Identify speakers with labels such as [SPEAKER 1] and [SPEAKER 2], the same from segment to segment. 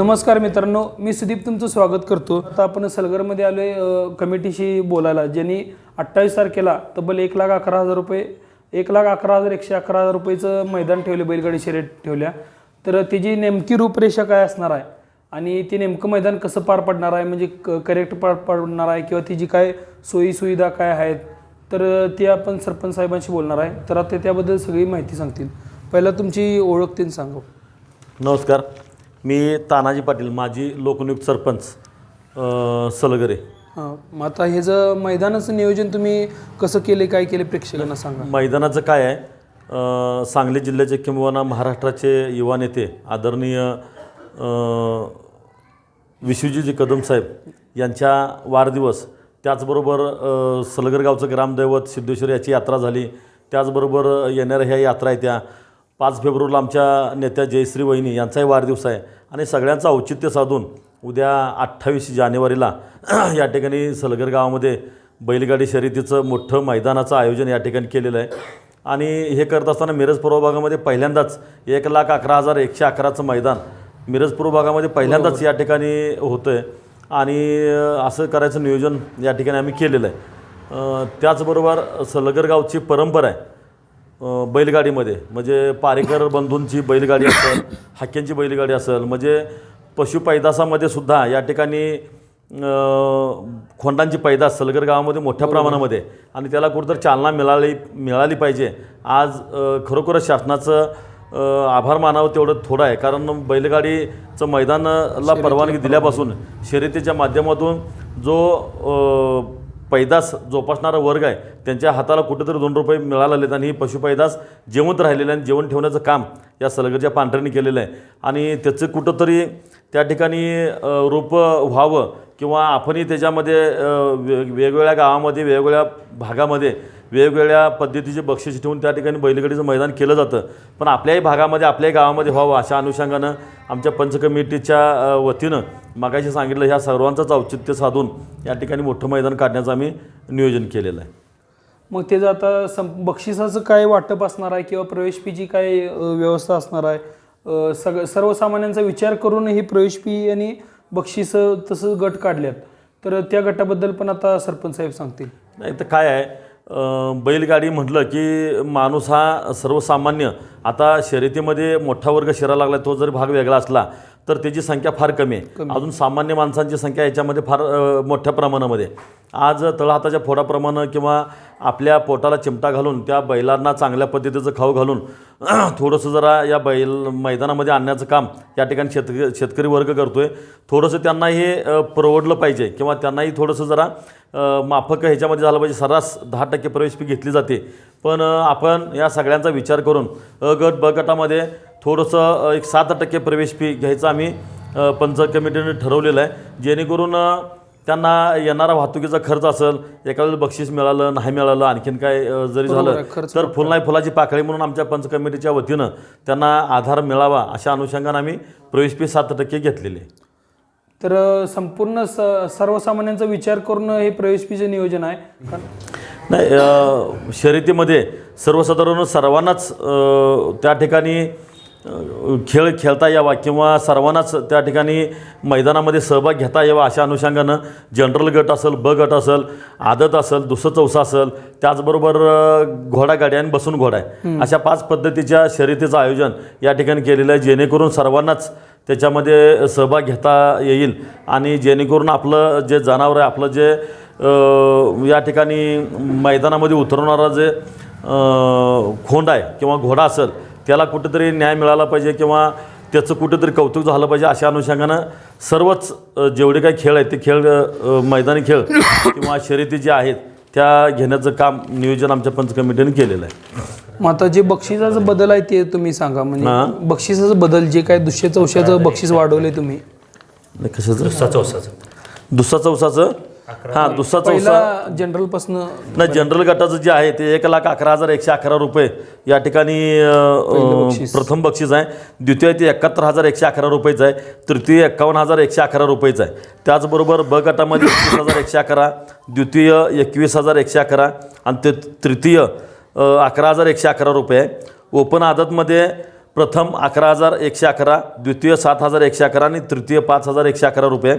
[SPEAKER 1] नमस्कार मित्रांनो मी सुदीप तुमचं स्वागत करतो. आता आपण सलगरमध्ये आलो आहे कमिटीशी बोलायला ज्यांनी अठ्ठावीस तारखेला तब्बल एक लाख अकरा हजार रुपये एक लाख अकरा हजार एकशे अकरा हजार रुपयेचं मैदान ठेवले बैलगाडी शर्यत ठेवल्या. तर त्याची नेमकी रूपरेषा काय असणार आहे? आणि ते नेमकं मैदान कसं पार पडणार आहे? म्हणजे करेक्ट पार पडणार आहे? किंवा तिची काय सोयी सुविधा काय आहेत? तर ते आपण सरपंच साहेबांशी बोलणार आहे. तर आता त्याबद्दल सगळी माहिती सांगतील. पहिला तुमची ओळख त्यांनी सांगू
[SPEAKER 2] नमस्कार. मी तानाजी पाटील माजी लोकनियुक्त सरपंच अ, सलगरे.
[SPEAKER 1] हां मग आता हे जर मैदानाचं नियोजन तुम्ही कसं केले काय केले प्रेक्षकांना सांगा.
[SPEAKER 2] मैदानाचं काय आहे? अ, सांगली जिल्ह्याचे किंबहुना महाराष्ट्राचे युवा नेते आदरणीय अ, विश्वजीजी कदम साहेब यांच्या वाढदिवस त्याचबरोबर अ, सलगर गावचं ग्रामदैवत सिद्धेश्वर याची यात्रा झाली. त्याचबरोबर येणाऱ्या ह्या यात्रा आहेत त्या. पाच फेब्रुवारीला आमच्या नेत्या जयश्री वहिनी यांचाही वाढदिवस आहे. आणि सगळ्यांचं औचित्य साधून उद्या अठ्ठावीस जानेवारीला या ठिकाणी सलगर गावामध्ये बैलगाडी शर्यतीचं मोठं मैदानाचं आयोजन या ठिकाणी केलेलं आहे. आणि हे करत असताना मिरज पूर्व भागामध्ये पहिल्यांदाच एक लाख अकरा हजार एकशे अकराचं मैदान मिरज पूर्व भागामध्ये पहिल्यांदाच या ठिकाणी होतं आहे आणि असं करायचं नियोजन या ठिकाणी आम्ही केलेलं आहे. त्याचबरोबर सलगर गावची परंपरा आहे. बैलगाडीमध्ये. म्हणजे पारेकर बंधूंची बैलगाडी असेल हाक्यांची बैलगाडी असेल म्हणजे पशुपैदासामध्ये सुद्धा या ठिकाणी खोंडांची पैदास सलगर गावामध्ये मोठ्या प्रमाणामध्ये. आणि त्याला कुठंतरी चालना मिळाली मिळाली पाहिजे. आज खरोखरच शासनाचं आभार मानावं तेवढं थोडं आहे. कारण बैलगाडीचं मैदानाला परवानगी दिल्यापासून शर्यतीच्या माध्यमातून जो पैदास जोपासणारा वर्ग आहे. त्यांच्या हाताला कुठेतरी दोन रुपये मिळालेले आणि ही पशुपैदास जेवत राहिलेलं आहे आणि जेवण ठेवण्याचं काम या सलगरच्या पांढऱ्यांनी केलेलं आहे. आणि त्याचं कुठंतरी त्या ठिकाणी अ, रूप व्हावं किंवा आपणही त्याच्यामध्ये वेगवेगळ्या गावामध्ये वेगवेगळ्या भागामध्ये वेगवेगळ्या पद्धतीचे बक्षीस ठेवून त्या ठिकाणी बैलगाडीचं मैदान केलं जातं. पण आपल्याही भागामध्ये आपल्याही गावामध्ये व्हावं अशा अनुषंगानं आमच्या पंच कमिटीच्या वतीनं मागाशी सांगितलं ह्या सर्वांचंच औचित्य साधून या ठिकाणी मोठं मैदान काढण्याचं आम्ही नियोजन केलेलं आहे.
[SPEAKER 1] मग त्याचं आता सं बक्षिसाचं काय वाटप असणार आहे किंवा प्रवेश फीची काय व्यवस्था असणार आहे? सग सर्वसामान्यांचा विचार करून ही प्रवेश फी आणि बक्षिसं तसं गट काढल्यात. तर त्या गटाबद्दल पण आता सरपंच साहेब सांगतील.
[SPEAKER 2] नाही तर काय आहे बैलगाडी म्हटलं की माणूस हा सर्वसामान्य. आता शर्यतीमध्ये मोठा वर्ग शिरायला लागला तो जरी भाग वेगळा असला तर त्याची संख्या फार कमी आहे. अजून सामान्य माणसांची संख्या याच्यामध्ये फार मोठ्या प्रमाणामध्ये आज तळहाताच्या फोडाप्रमाणे किंवा आपल्या पोटाला चिमटा घालून त्या बैलांना चांगल्या पद्धतीचं खाऊ घालून थोडंसं जरा या बैल मैदानामध्ये आणण्याचं काम या ठिकाणी शेतकरी शेतकरी वर्ग करतो आहे थोडंसं त्यांना हे परवडलं पाहिजे किंवा त्यांनाही थोडंसं जरा माफक ह्याच्यामध्ये झालं पाहिजे. सर्रास दहा टक्के प्रवेश फी घेतली जाते. पण आपण या सगळ्यांचा विचार करून अ गट ब गटामध्ये थोडंसं एक सात टक्के प्रवेश फी घ्यायचं आम्ही पंच कमिटीने ठरवलेलं आहे. जेणेकरून त्यांना येणारा वाहतुकीचा खर्च असेल एखादं बक्षीस मिळालं नाही मिळालं आणखीन काय जरी झालं तर फुल नाही फुलाची पाकळी म्हणून आमच्या पंच कमिटीच्या वतीनं त्यांना आधार मिळावा अशा अनुषंगानं आम्ही प्रवेश फी सात टक्के घेतलेली आहे.
[SPEAKER 1] तर संपूर्ण स सर्वसामान्यांचा विचार करून हे प्रवेश फीचं नियोजन आहे.
[SPEAKER 2] नाही शर्यतीमध्ये सर्वसाधारण सर्वांनाच त्या ठिकाणी खेळ खेळता यावा किंवा सर्वांनाच त्या ठिकाणी मैदानामध्ये सहभाग घेता यावा अशा अनुषंगानं जनरल गट असेल ब गट असेल आदत असेल दुसरं चौसा असेल त्याचबरोबर अ, घोडागाडी आणि बसून घोडा आहे. अशा पाच पद्धतीच्या शर्यतीचं आयोजन या ठिकाणी केलेलं आहे जेणेकरून सर्वांनाच त्याच्यामध्ये सहभाग घेता येईल आणि जेणेकरून आपलं जे जनावर आहे आपलं जे या ठिकाणी मैदानामध्ये उतरवणारा जे खोंड आहे किंवा घोडा असेल त्याला कुठेतरी न्याय मिळाला पाहिजे किंवा त्याचं कुठेतरी कौतुक झालं पाहिजे अशा अनुषंगानं सर्वच जेवढे काही खेळ आहेत ते खेळ मैदानी खेळ किंवा शर्यती जे आहेत त्या घेण्याचं काम नियोजन आमच्या पंच कमिटीने केलेलं आहे.
[SPEAKER 1] मग आता जे बक्षिसाचं बदल आहे ते तुम्ही सांगा. म्हणजे बक्षिसाचं बदल जे काय दुसऱ्या चौशाचं बक्षीस वाढवले तुम्ही.
[SPEAKER 2] कशाचं?
[SPEAKER 3] दुसरा चौसाचं.
[SPEAKER 2] दुसरा चौसाचं? हां दुसरा चौसा
[SPEAKER 1] जनरल पासन
[SPEAKER 2] नाही जनरल गटाचं जे आहे ते एक लाख अकरा हजार एकशे अकरा रुपये या ठिकाणी प्रथम बक्षीस आहे. द्वितीय ते एकाहत्तर हजार एकशे अकरा रुपयेचं आहे. तृतीय एक्कावन्न हजार एकशे अकरा रुपयेचं आहे. त्याचबरोबर ब गटामध्ये एकवीस हजार एकशे अकरा द्वितीय एकवीस हजार एकशे अकरा आणि ते तृतीय अकरा हजार एकशे अकरा रुपये आहे. ओपन आदतमध्ये प्रथम अकरा हजार एकशे अकरा द्वितीय सात हजार एकशे अकरा आणि तृतीय पाच हजार एकशे अकरा रुपये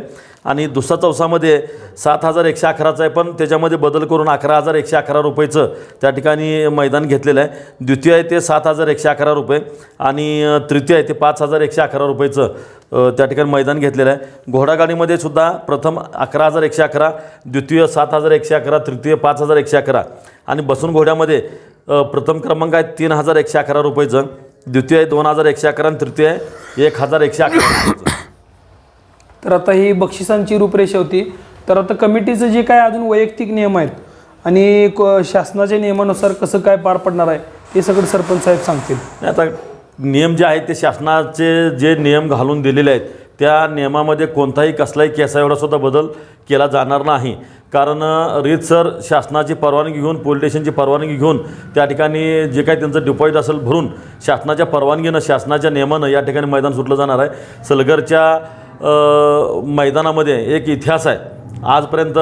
[SPEAKER 2] आणि दुसरा चौसामध्ये सात हजार एकशे अकराचं आहे पण त्याच्यामध्ये बदल करून अकरा हजार एकशे अकरा रुपयेचं त्या ठिकाणी मैदान घेतलेलं आहे द्वितीय आहे ते सात हजार एकशे अकरा रुपये आणि तृतीय आहे ते पाच हजार एकशे अकरा रुपयेचं त्या ठिकाणी मैदान घेतलेलं आहे घोडागाडीमध्ये सुद्धा प्रथम अकरा हजार एकशे अकरा द्वितीय सात हजार एकशे अकरा तृतीय पाच हजार एकशे अकरा आणि बसून घोड्यामध्ये प्रथम क्रमांक आहे तीन हजार एकशे अकरा रुपयेचं द्वितीय आहे दोन हजार एकशे अकरा आणि तृतीय आहे एक हजार एकशे अकरा.
[SPEAKER 1] तर आता ही बक्षिसांची रूपरेषा होती तर आता कमिटीचं जे काय अजून वैयक्तिक नियम आहेत आणि क- शासनाच्या नियमानुसार कसं काय पार पडणार आहे हे सगळं सरपंच साहेब सांगतील
[SPEAKER 2] आता नियम जे आहेत ते शासनाचे जे नियम घालून दिलेले आहेत त्या नियमामध्ये कोणताही कसलाही केसा एवढा सुद्धा बदल केला जाणार नाही. कारण रीतसर शासनाची परवानगी घेऊन पोलीस स्टेशनची परवानगी घेऊन त्या ठिकाणी जे काही त्यांचं डिपॉझिट असेल भरून शासनाच्या परवानगीनं शासनाच्या नियमानं या ठिकाणी मैदान सुटलं जाणार आहे. सलगरच्या मैदानामध्ये एक इतिहास आहे. आजपर्यंत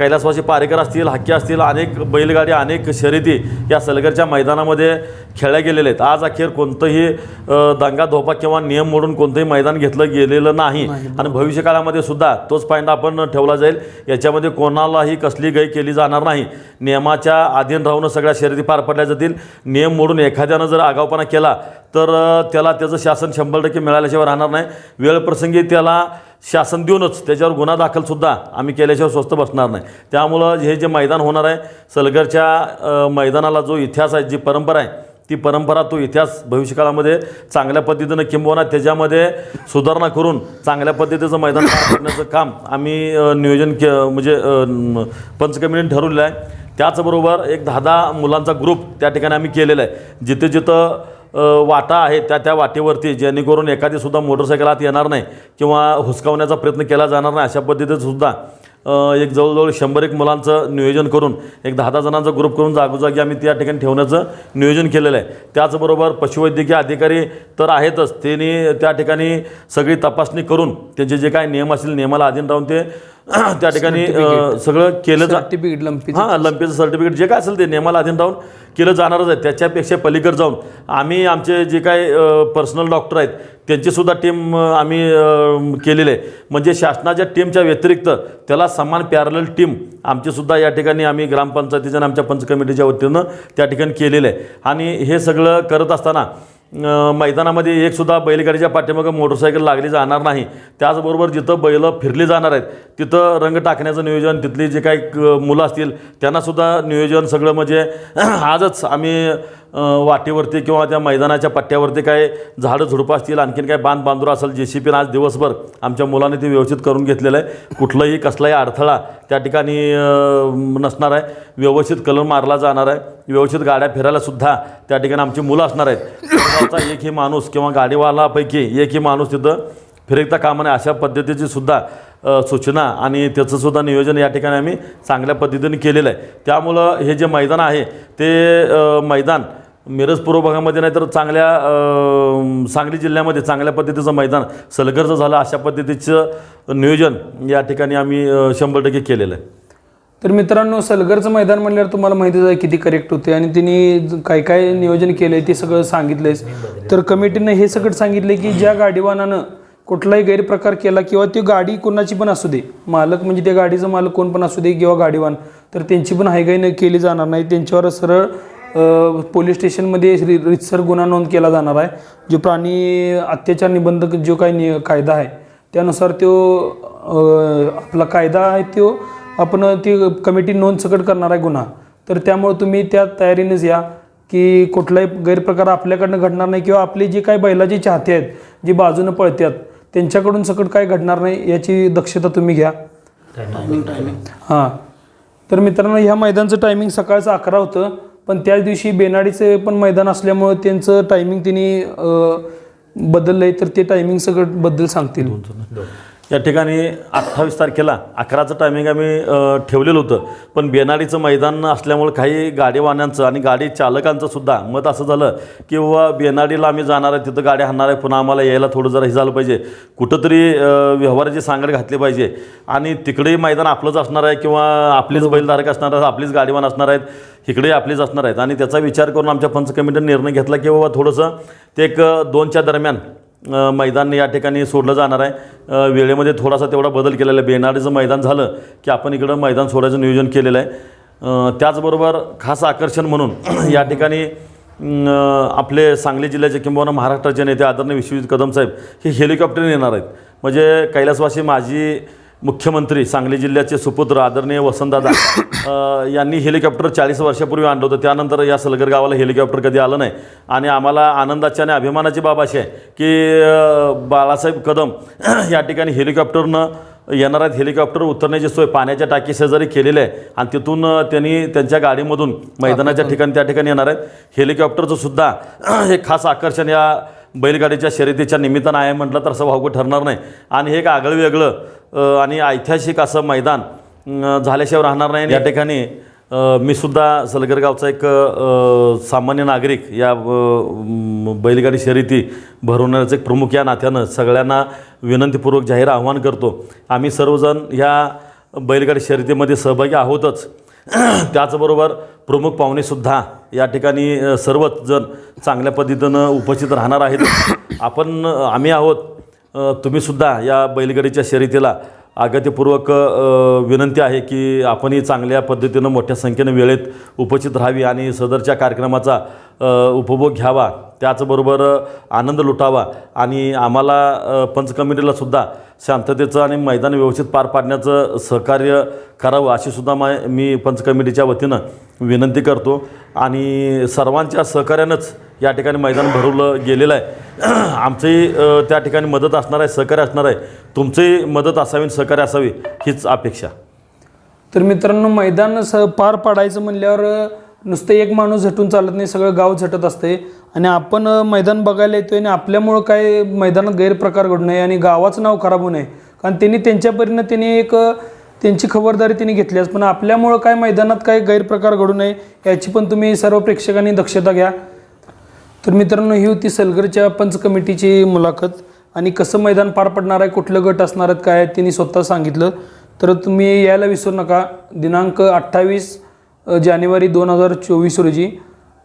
[SPEAKER 2] कैलासवासी पारेकर असतील हक्की असतील अनेक बैलगाडी अनेक शर्यती या सलगरच्या मैदानामध्ये खेळल्या गेलेल्या आहेत. आज अखेर कोणतंही दंगा धोपा किंवा नियम मोडून कोणतंही मैदान घेतलं गेलेलं नाही. आणि भविष्य काळामध्ये सुद्धा तोच पॉईंट आपण ठेवला जाईल. याच्यामध्ये कोणालाही कसली गै केली जाणार नाही. नियमाच्या अधीन राहून सगळ्या शर्यती पार पडल्या जातील. नियम मोडून एखाद्यानं जर आगावपणा केला तर त्याला त्याचं शासन शंभर टक्के मिळाल्याशिवाय राहणार नाही. वेळप्रसंगी त्याला शासन देऊनच त्याच्यावर गुन्हा दाखलसुद्धा आम्ही केल्याशिवाय स्वस्त बसणार नाही. त्यामुळं हे जे मैदान होणार आहे सलगरच्या मैदानाला जो इतिहास आहे जी परंपरा आहे ती परंपरा तो इतिहास भविष्यकाळामध्ये चांगल्या पद्धतीनं किंबहुना त्याच्यामध्ये सुधारणा करून चांगल्या पद्धतीचं मैदान पार काम आम्ही नियोजन के म्हणजे अ, पंच कमिटीने ठरवलेलं आहे. त्याचबरोबर एक दहा दहा मुलांचा ग्रुप त्या ठिकाणी आम्ही केलेला आहे. जिथे जिथं वाटा आहे त्या त्या वाटेवरती जेणेकरून एखादीसुद्धा मोटरसायकल आत येणार नाही किंवा हुसकावण्याचा प्रयत्न केला जाणार नाही अशा पद्धतीतसुद्धा एक जवळजवळ शंभर एक मुलांचं नियोजन करून एक दहा दहा जणांचा ग्रुप करून जागोजागी आम्ही त्या ठिकाणी ठेवण्याचं नियोजन केलेलं आहे. त्याचबरोबर पशुवैद्यकीय अधिकारी तर आहेतच त्यांनी त्या ठिकाणी सगळी तपासणी करून त्यांचे जे काय नियम असतील नियमाला अधीन राहून ते त्या ठिकाणी सगळं केलं
[SPEAKER 1] सर्टिफिकेट लंपी
[SPEAKER 2] हां लंपीचं सर्टिफिकेट जे काय असेल ते नियमाला अधीन राहून केलं जाणारच आहे. त्याच्यापेक्षा पलीकडे जाऊन आम्ही आमचे जे काय पर्सनल डॉक्टर आहेत त्यांचीसुद्धा टीम आम्ही केलेली आहे. म्हणजे शासनाच्या टीमच्या व्यतिरिक्त त्याला समान पॅरल टीम आमचीसुद्धा या ठिकाणी आम्ही ग्रामपंचायतीच्या आणि आमच्या पंच कमिटीच्या वतीनं त्या ठिकाणी केलेलं आहे. आणि हे सगळं करत असताना मैदानामध्ये एकसुद्धा बैलगाडीच्या पाठीमागं मोटरसायकल लागली जाणार नाही. त्याचबरोबर जिथं बैलं फिरली जाणार आहेत तिथं रंग टाकण्याचं नियोजन तिथली जे काही क- मुलं असतील त्यांनासुद्धा नियोजन सगळं म्हणजे आजच आम्ही वाटेवरती किंवा त्या मैदानाच्या पट्ट्यावरती काय झाडं झुडपं असतील आणखीन काय बांध बांधूर असेल जे सी पीनं आज दिवसभर आमच्या मुलाने ते व्यवस्थित करून घेतलेलं आहे. कुठलाही कसलाही अडथळा त्या ठिकाणी नसणार आहे. व्यवस्थित कलर मारला जाणार आहे. व्यवस्थित गाड्या फिरायलासुद्धा त्या ठिकाणी आमची मुलं असणार आहेत. एकही माणूस किंवा गाडीवालापैकी एकही माणूस तिथं फिरकता कामा नये अशा पद्धतीची सुद्धा सूचना आणि त्याचंसुद्धा नियोजन या ठिकाणी आम्ही चांगल्या पद्धतीने केलेलं आहे. त्यामुळं हे जे मैदान आहे ते मैदान मिरज पूर्व भागामध्ये नाही तर चांगल्या सांगली जिल्ह्यामध्ये चांगल्या पद्धतीचं मैदान सलगरचं झालं अशा पद्धतीचं नियोजन या ठिकाणी आम्ही शंभर टक्के केलेलं आहे.
[SPEAKER 1] तर मित्रांनो सलगरचं मैदान म्हणल्यावर तुम्हाला माहितीच आहे किती करेक्ट होते आणि त्यांनी काय काय नियोजन केलं आहे ते सगळं सांगितलंयच तर कमिटीनं हे सगळं सांगितलं की ज्या गाडीवानानं कुठलाही गैरप्रकार केला किंवा ती गाडी कोणाची पण असू दे मालक म्हणजे त्या गाडीचं मालक कोण पण असू दे किंवा गाडीवान तर त्यांची पण हायगाई न केली जाणार नाही. त्यांच्यावर सरळ पोलीस स्टेशनमध्ये रि रितसर गुन्हा नोंद केला जाणार आहे. जो प्राणी अत्याचार निबंधक जो काही नि कायदा आहे त्यानुसार तो आपला कायदा आहे तो आपण ती कमिटी नोंद सकट करणार आहे गुन्हा. तर त्यामुळे तुम्ही त्या तयारीनेच या की कुठलाही गैरप्रकार आपल्याकडनं घडणार नाही किंवा आपले जे काही बैलाचे चाहते आहेत जी बाजूनं पळतात त्यांच्याकडून सकट काय घडणार नाही याची दक्षता तुम्ही घ्या. हां. तर मित्रांनो ह्या मैदानचं टायमिंग सकाळचं अकरा होतं. पण त्याच दिवशी बेनाडीचं पण मैदान असल्यामुळं त्यांचं टायमिंग त्यांनी बदललं आहे तर ते टायमिंग सगळं बद्दल सांगतील.
[SPEAKER 2] या ठिकाणी अठ्ठावीस तारखेला अकराचं टायमिंग आम्ही ठेवलेलं होतं. पण बेनाडीचं मैदान असल्यामुळे काही गाडीवाल्यांचं आणि गाडी चालकांचं सुद्धा मत असं झालं की बाबा बेनाडीला आम्ही जाणार आहे तिथं गाड्या हाणणार आहे पुन्हा आम्हाला यायला थोडं जरा हे झालं पाहिजे. कुठंतरी व्यवहाराची सांगड घातली पाहिजे. आणि तिकडेही मैदान आपलंच असणार आहे किंवा आपलेच बैलधारक असणार आहेत आपलीच गाडीवान असणार आहेत इकडे आपलीच असणार आहेत. आणि त्याचा विचार करून आमच्या पंच कमिटीने निर्णय घेतला की बाबा थोडंसं ते एक दोनच्या दरम्यान मैदान या ठिकाणी सोडलं जाणार आहे. वेळेमध्ये थोडासा तेवढा बदल केलेला आहे. बेनाडीचं मैदान झालं की आपण इकडं मैदान सोडायचं नियोजन केलेलं आहे. त्याचबरोबर खास आकर्षण म्हणून या ठिकाणी आपले सांगली जिल्ह्याचे किंबहुना महाराष्ट्राचे नेते आदरणीय विश्वजित कदम साहेब हे हेलिकॉप्टरने येणार आहेत. म्हणजे कैलासवासी माझी मुख्यमंत्री सांगली जिल्ह्याचे सुपुत्र आदरणीय वसंतदादा यांनी हेलिकॉप्टर चाळीस वर्षापूर्वी आणलं होतं. त्यानंतर या सलगर गावाला हेलिकॉप्टर कधी आलं नाही. आणि आम्हाला आनंदाची आणि अभिमानाची बाब अशी आहे की बाळासाहेब कदम या ठिकाणी हेलिकॉप्टरनं येणार आहेत. हेलिकॉप्टर उतरण्याची सोय पाण्याच्या टाकी शेजारी केलेली आहे. आणि तिथून त्यांनी त्यांच्या गाडीमधून मैदानाच्या ठिकाणी त्या ठिकाणी येणार आहेत. हेलिकॉप्टरचं सुद्धा हे खास आकर्षण या बैलगाडीच्या शर्यतीच्या निमित्तानं आहे म्हटलं तर असं वावगं ठरणार नाही. आणि हे एक आगळं वेगळं आणि ऐतिहासिक असं मैदान झाल्याशिवाय राहणार नाही. या ठिकाणी मी सुद्धा सलगर गावचा एक सामान्य नागरिक या बैलगाडी शर्यती भरवण्याचं एक प्रमुख या नात्यानं सगळ्यांना विनंतीपूर्वक जाहीर आव्हान करतो. आम्ही सर्वजण ह्या बैलगाडी शर्यतीमध्ये सहभागी आहोतच. त्याचबरोबर प्रमुख पाहुणेसुद्धा या ठिकाणी सर्वच जण चांगल्या पद्धतीनं उपस्थित राहणार आहेत. आपण आम्ही आहोत. तुम्हीसुद्धा या बैलगाडीच्या शर्यतीला आगत्यपूर्वक विनंती आहे की आपणही चांगल्या पद्धतीनं मोठ्या संख्येनं वेळेत उपस्थित राहावी आणि सदरच्या कार्यक्रमाचा उपभोग घ्यावा. त्याचबरोबर आनंद लुटावा आणि आम्हाला अ, पंच शांततेचं आणि मैदान व्यवस्थित पार पाडण्याचं सहकार्य करावं अशी सुद्धा मा मी पंच कमिटीच्या वतीनं विनंती करतो. आणि सर्वांच्या सहकार्यानंच या ठिकाणी मैदान भरवलं गेलेलं आहे. आमची त्या ठिकाणी मदत असणार आहे सहकार्य असणार आहे. तुमची मदत असावी आणि सहकार्य असावी हीच अपेक्षा.
[SPEAKER 1] तर मित्रांनो मैदान स पार पाडायचं म्हणल्यावर नुसतं एक माणूस झटून चालत नाही सगळं गाव झटत असते आणि आपण मैदान बघायला येतोय आणि आपल्यामुळं काय मैदानात गैरप्रकार घडू नये आणि गावाचं नाव खराब होऊ नये. कारण त्यांनी त्यांच्या परीनं त्यांनी एक त्यांची खबरदारी त्यांनी घेतली पण आपल्यामुळं काय मैदानात काय गैरप्रकार घडू नये याची पण तुम्ही सर्व प्रेक्षकांनी दक्षता घ्या. तर मित्रांनो ही होती सलगरच्या पंच कमिटीची मुलाखत. आणि कसं मैदान पार पडणार आहे कुठलं गट असणार आहेत काय त्यांनी स्वतः सांगितलं. तर तुम्ही यायला विसरू नका. दिनांक अठ्ठावीस जानेवारी दोन हजार चोवीस रोजी.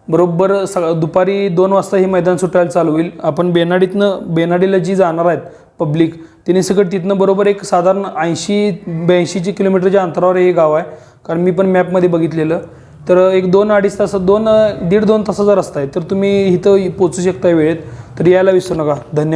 [SPEAKER 1] बरोबर स दुपारी दोन वाजता हे मैदान सुटायला चालू होईल. आपण बेनाडीतनं बेनाडीला जी जाणार आहेत पब्लिक तिने सगळं तिथनं बरोबर एक साधारण ऐंशी ब्याऐंशीची किलोमीटरच्या अंतरावर हे गाव आहे. कारण मी पण मॅपमध्ये बघितलेलं. तर एक दोन अडीच तास दोन दीड दोन तासाचा रस्ता आहे. तर तुम्ही इथं पोचू शकता वेळेत. तर यायला विसरू नका. धन्यवाद.